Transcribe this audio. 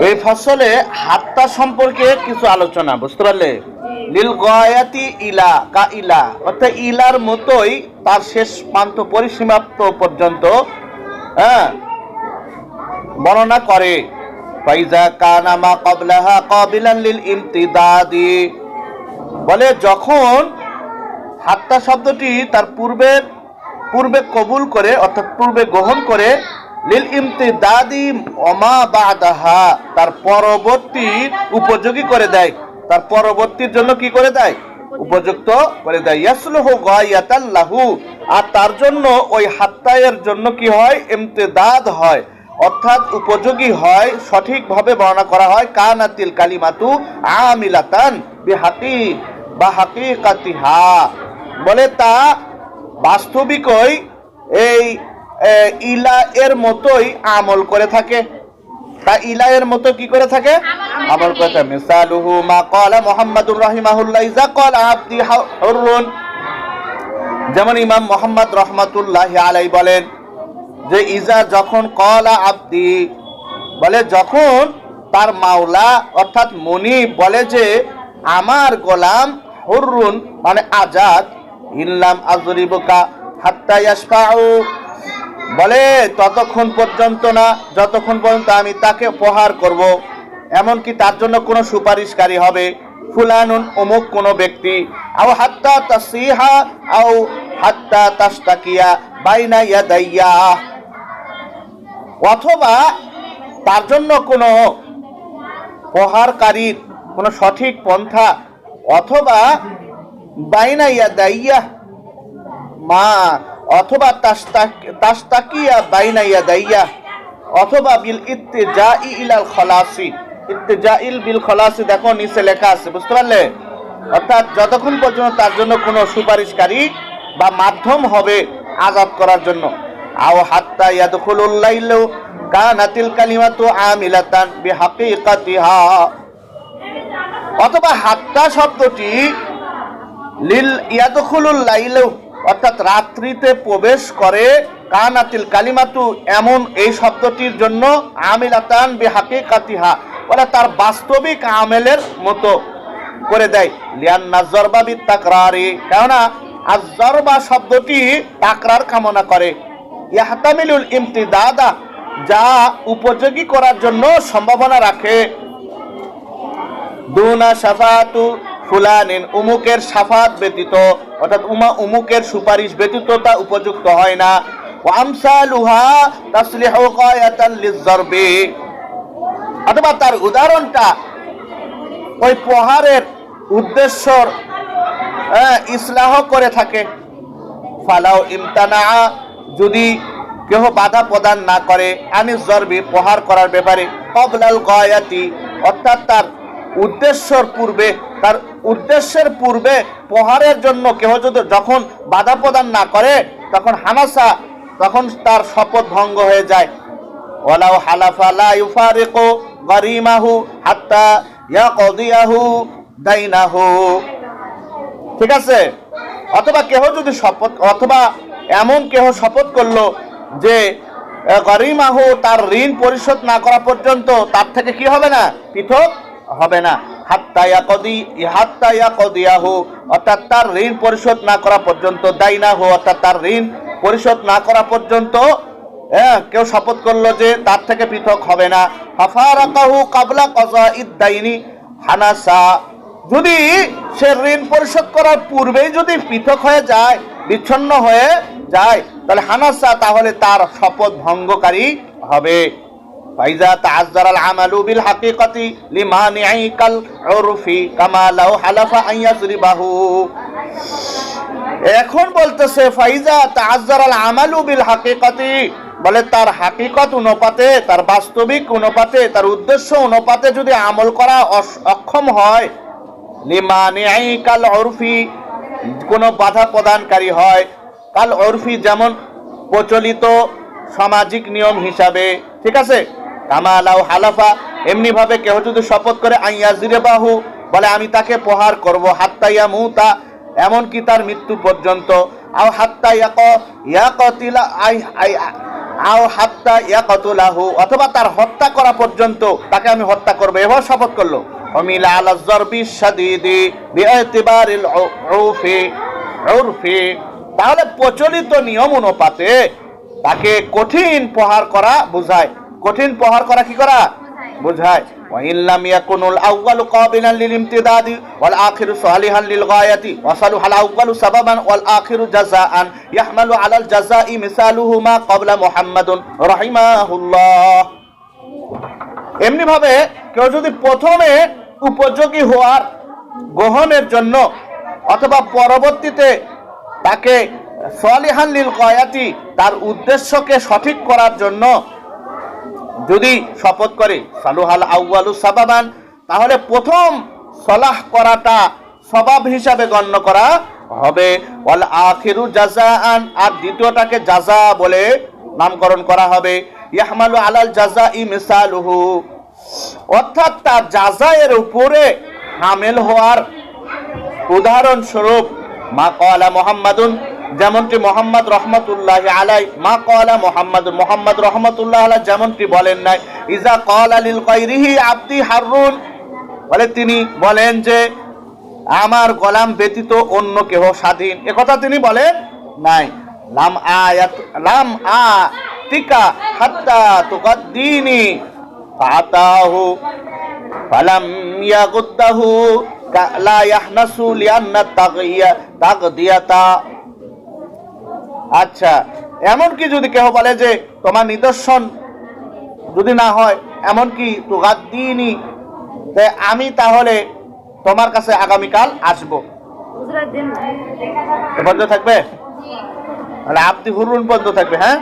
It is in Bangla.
এই ফসলে হাত্তা সম্পর্কে কিছু আলোচনা, বুঝতে পারলে? লিল গয়াতি ইলা, কা ইলা। অর্থাৎ ইলার মতোই তার শেষ প্রান্ত পরিসীমাপ্ত পর্যন্ত হ্যাঁ বর্ণনা করে। ফাইজা কানামা কবলাহা কবিলান লিল ইমতিদাদি। বলে যখন হাত্তা শব্দটি তার পূর্বের পূর্বে কবুল করে, অর্থাৎ পূর্বে গ্রহণ করে লিল ইমতিদাদি অমা বাদাহা, তার পরবর্তী উপযোগী করে দেয়। তার পরবর্তীর জন্য কি করে দেয়? উপযুক্ত করে দেয়। ইয়াসলুহু গায়াতাল্লাহু আর তার জন্য ওই হাত্তায়ের জন্য কি হয়? ইমতিদাদ হয়। অর্থাৎ উপযোগী হয়, সঠিকভাবে বর্ণনা করা হয়, কানাতিল কালিমাতু আমিলাতান বিহাকি বা হাকিকাতিহা বলে তা বাস্তবিকই এই ইলা এর মতোই আমল করে থাকে। তা ইলা এর মতো কি করে থাকে? আমল করে থাকে। মিসালুহু মা ক্বালা মুহাম্মাদুর রাহিমাহুল্লাহ। ইজা ক্বালা আবদি হুররুন। যেমন ইমাম মোহাম্মদ রহমাতুল্লাহ আলাই বলেন যে ইজা যখন কলা আব্দি বলে যখন তার মাওলা অর্থাৎ মনি বলে যে আমার গোলাম হুররুন মানে আজাদ ইল্লাম আজরিবুকা হাত্তা ইয়াসফাউ বলে, ততক্ষণ পর্যন্ত না, যতক্ষণ পর্যন্ত আমি তাকে প্রহার করব, এমনকি তার জন্য কোনো সুপারিশকারী হবে, ফুলানুন অমুক কোনো ব্যক্তি, আও হাত্তা তাসিহা, আও হাত্তা তাস্তাকিয়া বাইনা ইয়াদাইয়া। অথবা তার জন্য কোনো প্রহারকারীর কোনো সঠিক পন্থা, অথবা বাইনা ইয়াদাইয়া, মা অথবা তাস্তাক- তাস্তাকিয়া বাইনা ইয়াদাইয়া অথবা বিল ইত্তেজাই ইলাল খলাসি। ইত্তেজাইল বিল খলাসি দেখো, নিচে লেখা আছে, বুঝতে পারলে? অর্থাৎ যতক্ষণ পর্যন্ত তার জন্য কোনো সুপারিশকারী বা মাধ্যম হবে আজাদ করার জন্য। আও হাত্তা ইয়াদখুলুল লাইলু কানাতিল কালিমাতু আমিলাতান বিহাকিকাতিহা। অথবা হাত্তা শব্দটি লিল ইয়াদখুলুল লাইলু অর্থাৎ রাত্রিতে প্রবেশ করে কানাতিল কালিমাতু, এমন এই শব্দটির জন্য আমিলাতান বিহাকিকাতিহা, বলে তার বাস্তবিক আমেলের মতো করে দেয়। লিয়ান নাজরবা বি তাকরারি কেননা আজরবা শব্দটি তাকরার কামনা করে। ইয়াহতামিলুল ইমতিদাদা, যা উপযোগী করার জন্য সম্ভাবনা রাখে। দুনা ফুলানিন উমুকের সাফাত ব্যতীত অর্থাৎ উমা উমুকের সুপারিশ ব্যতীত তা উপযুক্ত হয় না। ওয়ামসালুহা তাসলিহু গায়াতান লিযরবি অথবা তার উদাহরণটা ওই প্রহারের উদ্দেশ্যর হ্যাঁ, ইসলাহ করে থাকে। ফালাও ইমতানা যদি কেহ বাধা প্রদান না করে আমি জরবি প্রহার করার ব্যাপারে কবলাল গয়াতি অর্থাৎ তার উদ্দেশ্যর পূর্বে, তার উদ্দেশ্যের পূর্বে প্রহারের জন্য কেহ যদি যখন বাধা প্রদান না করে, তখন হানাসা, তখন তার শপথ ভঙ্গ হয়ে যায়। ওলাও হালাফা লা ইউফারিকু গরিমাহু হাত্তা ইয়াকদিয়াহু দাইনাহু। ঠিক আছে? অথবা কেহ যদি শপথ, অথবা এমন কেহ শপথ করল যে গরিমাহু তার ঋণ পরিশোধ না করা পর্যন্ত তার থেকে কি হবে না? পৃথক হবে না। হাত্তা ইয়াকদি হাত্তা ইয়াকদিয়াহু, অর্থাৎ তার ঋণ পরিশোধ না করা পর্যন্ত দাইনাহু অর্থাৎ তার ঋণ পরিশোধ না করা পর্যন্ত হ্যাঁ কেউ শপথ করল যে তার থেকে পৃথক হবে না। হাফারাকাহু কাবলা কজা ইদ্দাইনি হানাসা। যদি সে ঋণ পরিশোধ করার পূর্বেই যদি পৃথক হয়ে যায়, বিচ্ছন্ন হয়ে যায়, তাহলে হানাসা তাহলে তার শপথ ভঙ্গকারী হবে। আমালু বিল হালাফা এখন বলতেছে আমালু বিল বলে তার হাকিকত অনুপাতে, তার বাস্তবিক অনুপাতে, তার উদ্দেশ্য অনুপাতে যদি আমল করা অক্ষম হয় কাল উরফি কোনো বাধা প্রদানকারী হয়। কাল উরফি যেমন প্রচলিত সামাজিক নিয়ম হিসাবে, ঠিক আছে? কামালাও হালাফা এমনি ভাবে কেউ যদি শপথ করে, আইয়া জিরে বাহু বলে আমি তাকে প্রহার করব হাত্তাইয়া মুতা, এমনকি তার মৃত্যু পর্যন্ত। আও হাত্তা ইয়াক ইয়াকতিলা আই আই, আও হাত্তা ইয়াকাতুলাহু অথবা তার হত্যা করা পর্যন্ত তাকে আমি হত্যা করব। এভাবে শপথ করল। অমিলা আলা জরবি শাদীদি বিআতিবারিল উরফি উরফি। তাহলে প্রচলিত নিয়ম অনুপাতে তাকে কঠিন প্রহার করা বোঝায়। কঠিন প্রহার করা কি করা? বোঝায়। ওয়াইল্লাম ইয়াকুনুল আউয়ালু কাবিলান লিল ইমতিদাদি ওয়াল আখিরু সালিহান লিল গায়াতি ওয়া সালুহাল আউয়ালু সাবাবান ওয়াল আখিরু জাযাআন ইয়াহমালু আলাল জাযাই মিসালুহু মা ক্বাবলা মুহাম্মাদুন রাহিমাহুল্লাহ। এমনি ভাবে কেউ যদি প্রথমে উপযোগী হওয়ার গ্রহণের জন্য অথবা পরবর্তীতে তাকে সালিহান লিল গায়াতি তার উদ্দেশ্যকে সঠিক করার জন্য যদি শপথ করে, সালুহাল আউয়ালু সাবাবান, তাহলে প্রথম সলাহ করাটা সবাব হিসাবে গণ্য করা হবে। ওয়াল আখিরু জাজাআন আর দ্বিতীয়টাকে জাজা বলে নামকরণ করা হবে। ইয়াহমালু আলাল জাজা ই মিসালুহু। অর্থাৎ তার জাজায়ের উপরে হামেল হওয়ার উদাহরণস্বরূপ, মা কলা মোহাম্মদুন যেমনটি মোহাম্মদ রহমতুল্লাহ আলাই মা কলা মোহাম্মদ মোহাম্মদ রহমতুল্লাহ আলাই যেমনটি বলেন নাই, ইজা কল আলিল কৈরিহি আব্দি হারুন বলে তিনি বলেন যে, আমার গোলাম ব্যতীত অন্য কেহ স্বাধীন একথা তিনি বলেন নাই। লাম আয়াত, লাম আ তিকা হাত্তা তুকাদ্দিনি ফাতাহু ফালাম ইয়াগুদ্দাহু লা ইয়াহনাসু লিআন্না তাগদিয়াতা আচ্ছা এমন কি যদি কেহ বলে যে তোমার নিদর্শন যদি না হয় এমনকি কি দিইনি আমি তাহলে তোমার কাছে আগামীকাল আসব। বন্ধ পর্যন্ত থাকবে? আপনি হুরুন বন্ধ থাকবে হ্যাঁ?